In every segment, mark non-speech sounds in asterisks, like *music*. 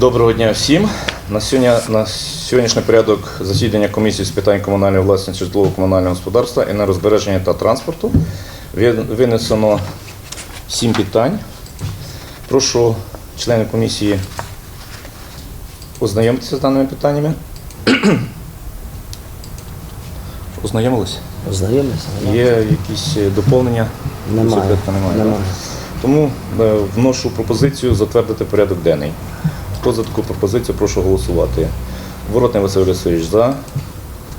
Доброго дня всім. На сьогодні на сьогоднішній порядок засідання комісії з питань комунальної власності житлово-комунального господарства, енергозбереження та транспорту винесено сім питань. Прошу членів комісії ознайомитися з даними питаннями. *clears throat* Ознайомилися? Ознайомилися? Є якісь е, доповнення? Немає. Немає. Немає. Тому е, вношу пропозицію затвердити порядок денний. Хто за таку пропозицію, прошу голосувати. Воротний Василь Васильович за.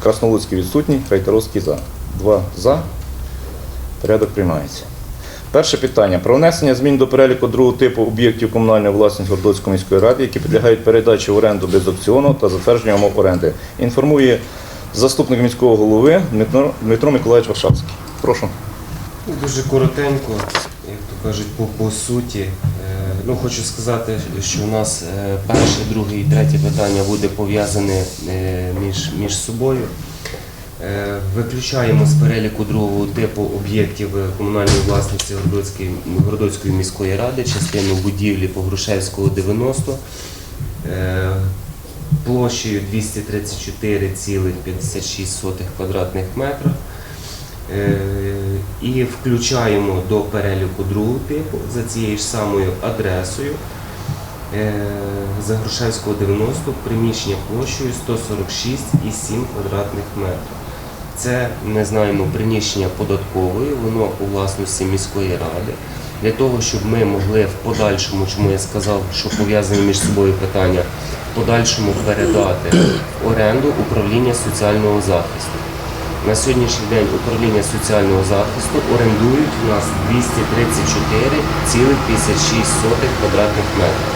Краснолуцький відсутній, Райтаровський за. Два за. Порядок приймається. Перше питання. Про внесення змін до переліку другого типу об'єктів комунальної власності Гордоцької міської ради, які підлягають передачі в оренду без аукціону та затвердження умов оренди. Інформує заступник міського голови Дмитро, Миколаївич Варшавський. Прошу. Ну, Дуже коротенько, як то кажуть, по, по суті. Ну, хочу сказати, що у нас е, перше, друге і третє питання буде пов'язане е, між, між собою. Е, Виключаємо з переліку другого типу об'єктів комунальної власності Городоцької, Городоцької міської ради частину будівлі по Грушевського 90 е, площею 234,56 квадратних метрів. І включаємо до переліку другого типу за цією ж самою адресою е, за Грушевського 90 приміщення площею 146,7 квадратних метрів. Це ми знаємо приміщення податкової, воно у власності міської ради. Для того, щоб ми могли в подальшому, чому я сказав, що пов'язані між собою питання, в подальшому передати оренду управління соціального захисту. На сьогоднішній день управління соціального захисту орендують у нас 234,56 квадратних метрів.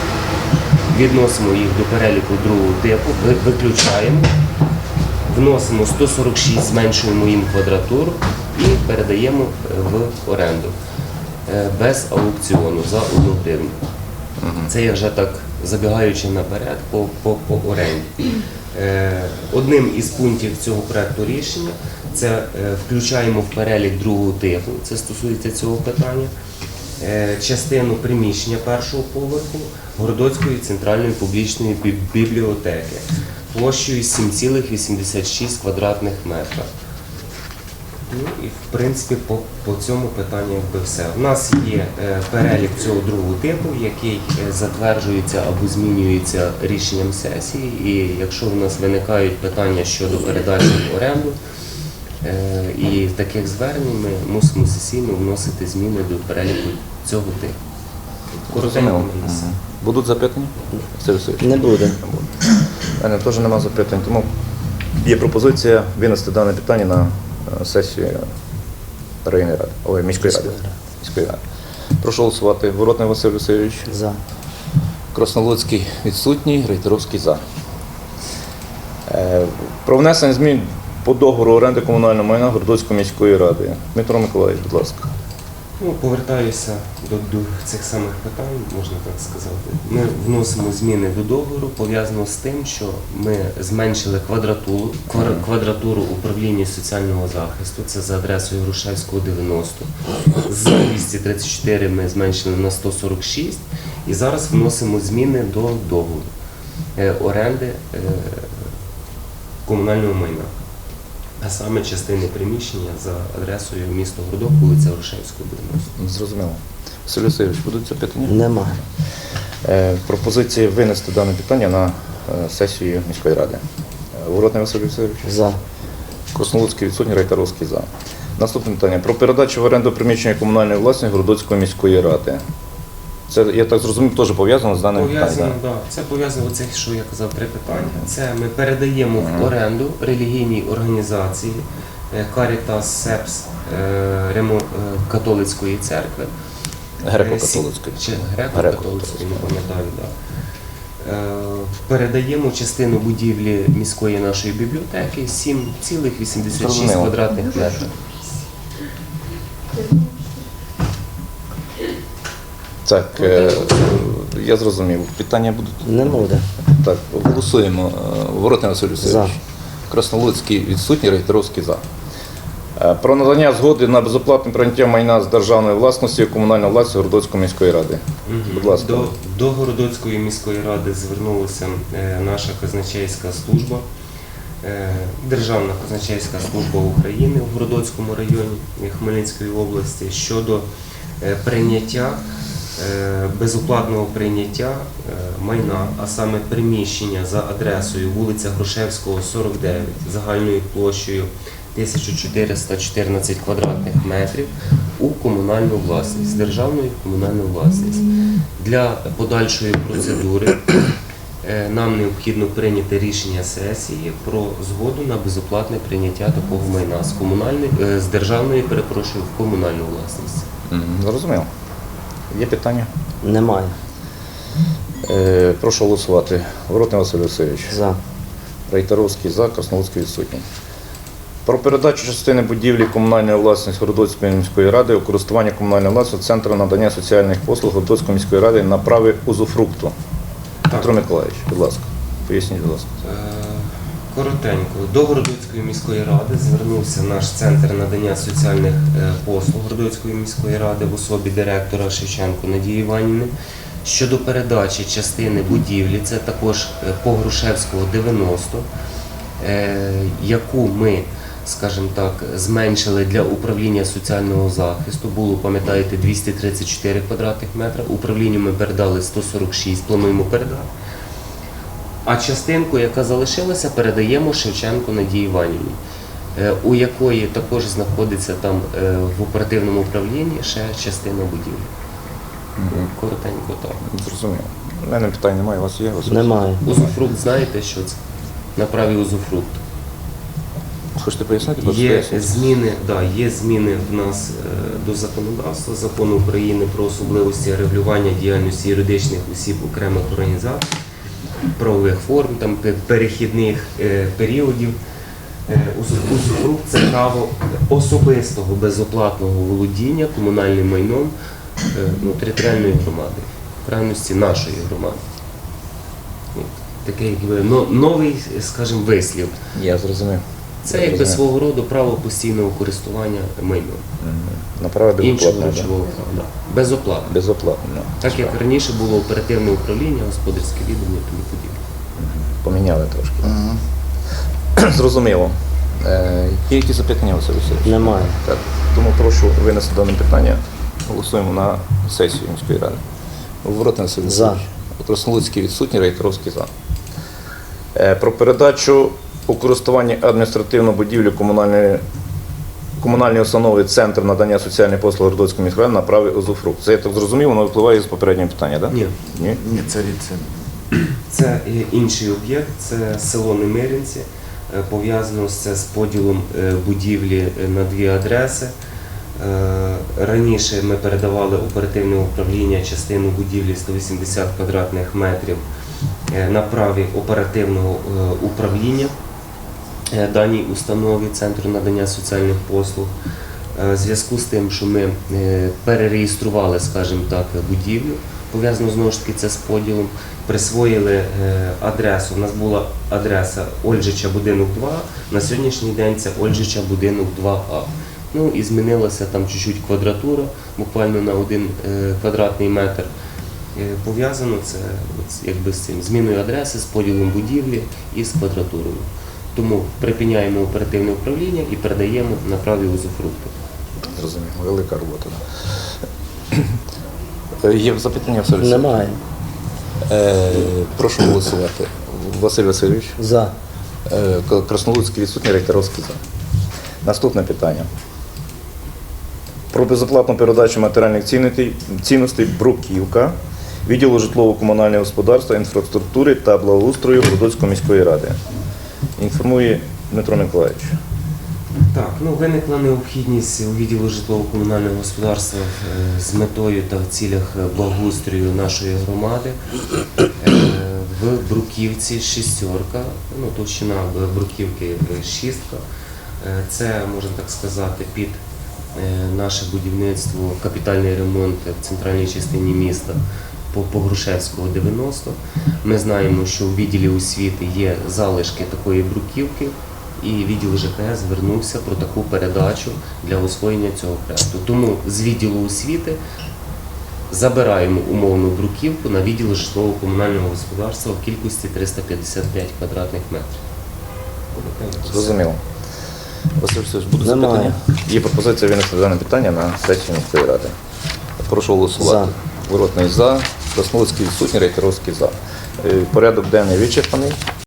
Відносимо їх до переліку другого типу, виключаємо, вносимо 146, зменшуємо їм квадратуру і передаємо е, в оренду е, без аукціону за одну гривню. Це я вже так забігаючи наперед по, по, по оренді. Е, Одним із пунктів цього проекту рішення це е, включаємо в перелік другого типу, це стосується цього питання, е, частину приміщення першого поверху Городоцької центральної публічної бібліотеки площею 7,86 квадратних метрів. Ну і в принципі по, по цьому питанню якби все. У нас є е, перелік цього другого типу, який е, затверджується або змінюється рішенням сесії. І якщо в нас виникають питання щодо передачі в оренду е, і таких звернень, ми мусимо сесійно вносити зміни до переліку цього типу. Коротенько. Мгм. Будуть запитання? Не буде. У мене теж немає запитань, тому є пропозиція винести дане питання на е, сесію районної ради, ой, міської ради. Міської ради. Прошу голосувати. Воротний Василь Васильович, За. Краснолуцький відсутній, Рейтеровський за. Е, Про внесення змін по договору оренди комунального майна Городоцької міської ради. Дмитро Миколаївич, будь ласка. Ну, повертаюся до, до цих самих питань, можна так сказати. Ми вносимо зміни до договору, пов'язано з тим, що ми зменшили квадратуру, квадратуру управління соціального захисту, це за адресою Грушевського 90. З 234 ми зменшили на 146 і зараз вносимо зміни до договору е, оренди е, комунального майна. А саме частини приміщення за адресою місто Городок, вулиця Грушевського, 90. Зрозуміло. Василь Васильович, будуть запитання? Нема. Е, Пропозиція винести дане питання на е, сесію міської ради. Е, Воротний Василь Васильович. За. Краснолуцький відсутній, Райтаровський за. Наступне питання. Про передачу в оренду приміщення комунальної власності Городоцької міської ради. Це, я так зрозумів, теж пов'язано з даним Пов'язано, питанням. да. Це пов'язано оце, що я казав, три питання. Це ми передаємо в оренду релігійній організації е, Caritas Сепс е, католицької церкви. Греко-католицької. Е, Чи греко-католицької, не пам'ятаю, так. Е, Передаємо частину будівлі міської нашої бібліотеки 7,86 Зрозуміло. квадратних метрів. Так, е, я зрозумів. Питання будуть. Не буде. Так, голосуємо. Воротний Василь Васильович. За. Краснолуцький відсутній, Рейтеровський за. Е, Про надання згоди на безоплатне прийняття майна з державної власності і комунальної власності Городоцької міської ради. Будь ласка. До, до Городоцької міської ради звернулася е, наша казначейська служба, Державна казначейська служба України в Городоцькому районі Хмельницької області щодо прийняття, безоплатного прийняття е, майна, а саме приміщення за адресою вулиця Грушевського, 49, загальною площею 1414 квадратних метрів у комунальну власність, державну і комунальну власність. Для подальшої процедури е, нам необхідно прийняти рішення сесії про згоду на безоплатне прийняття такого майна з комунальної е, з державної, перепрошую, в комунальну власність. Зрозуміло. Є питання? Немає. Е, Прошу голосувати. Воротний Василь Васильович. За. Рейтеровський за, Краснолуцький відсутній. Про передачу частини будівлі комунальної власності Городоцької міської ради у користування комунальної власності Центру надання соціальних послуг Городоцької міської ради на праві узуфрукту. Петро Миколаївич, будь ласка, поясніть, будь ласка. Коротенько, до Городоцької міської ради звернувся наш центр надання соціальних е, послуг Городоцької міської ради в особі директора Шевченко Надії Іванівни щодо передачі частини будівлі, це також е, по Грушевського 90, е, яку ми, скажімо так, зменшили для управління соціального захисту. Було, пам'ятаєте, 234 квадратних метра. Управлінню ми передали 146, плануємо передати. А частинку, яка залишилася, передаємо Шевченко Надії Іванівні, е, у якої також знаходиться там е, в оперативному управлінні ще частина будівлі. Коротенько так. Зрозуміло. У мене питань немає, у вас є? Василь? Немає. Узуфрукт, знаєте, що це? На праві узуфрукт. Хочете пояснити? Є зміни, да, є зміни в нас е, до законодавства закону України про особливості регулювання діяльності юридичних осіб окремих організацій, правових форм, там перехідних е, періодів. Е, узу- це право особистого безоплатного володіння комунальним майном е, ну, територіальної громади, в крайності нашої громади. Такий якби но- новий, скажімо, вислів. Я зрозумів. Це Я якби свого роду право постійного користування майном. На право Іншого речового права. Безоплатно. Безоплатно. Так як раніше було оперативне управління, господарське віддання і тому подібне. Поміняли трошки. *clears throat* Зрозуміло. Е, Є якісь запитання, Василь Васильович? Немає. Так, тому прошу винести дане питання. Голосуємо на сесію міської ради. Воротний Василь За. Краснолуцький відсутній, Рейтеровський за. Е, Про передачу у користування адміністративної будівлі комунальної комунальної установи Центр надання соціальних послуг Городоцької міської ради на праві узуфрукт. Це я так зрозумів, воно випливає з попереднього питання, так? Ні. Ні? Ні, це від це. Це інший об'єкт, це село Немиринці. Е, Пов'язано це з поділом е, будівлі е, на дві адреси. Раніше ми передавали оперативне управління частину будівлі 180 квадратних метрів на праві оперативного управління даній установі Центру надання соціальних послуг. Е, В зв'язку з тим, що ми е, перереєстрували, скажімо так, будівлю, пов'язано знову ж таки це з поділом, присвоїли е, адресу. У нас була адреса Ольжича будинок 2, на сьогоднішній день це Ольжича будинок 2А. Ну і змінилася там чуть-чуть квадратура, буквально на один е, квадратний метр. Е, Пов'язано це якби з цим зміною адреси, з поділом будівлі і з квадратурою. Тому припиняємо оперативне управління і передаємо на праві узуфрукти. Зрозуміло, велика робота. Да. Е, Є запитання, Василь Васильович? Немає. Е, прошу голосувати. Василь Васильович, За. е, Краснолуцький відсутній, Ректоровський за. Наступне питання. Про безоплатну передачу матеріальних цінностей, цінностей Бруківка, відділу житлово-комунального господарства, інфраструктури та благоустрою Городоцької міської ради. Інформує Дмитро Миколаївич. Так, ну виникла необхідність у відділу житлово-комунального господарства е, з метою та в цілях е, благоустрою нашої громади е, в Бруківці шістерка, ну товщина Бруківки шістка. Це можна так сказати під наше будівництво, капітальний ремонт в центральній частині міста по Погрушевського 90. Ми знаємо, що в відділі освіти є залишки такої бруківки, і відділ ЖКС звернувся про таку передачу для освоєння цього проекту. Тому з відділу освіти забираємо умовну бруківку на відділ житлово-комунального господарства в кількості 355 квадратних метрів. Зрозуміло. Василь Васильович, будуть Немає. запитання? Є пропозиція винести дане питання на сесію міської ради. Прошу голосувати. Воротний за, Краснолицький відсутній, Рейтеровський за. Е, Порядок денний вичерпаний.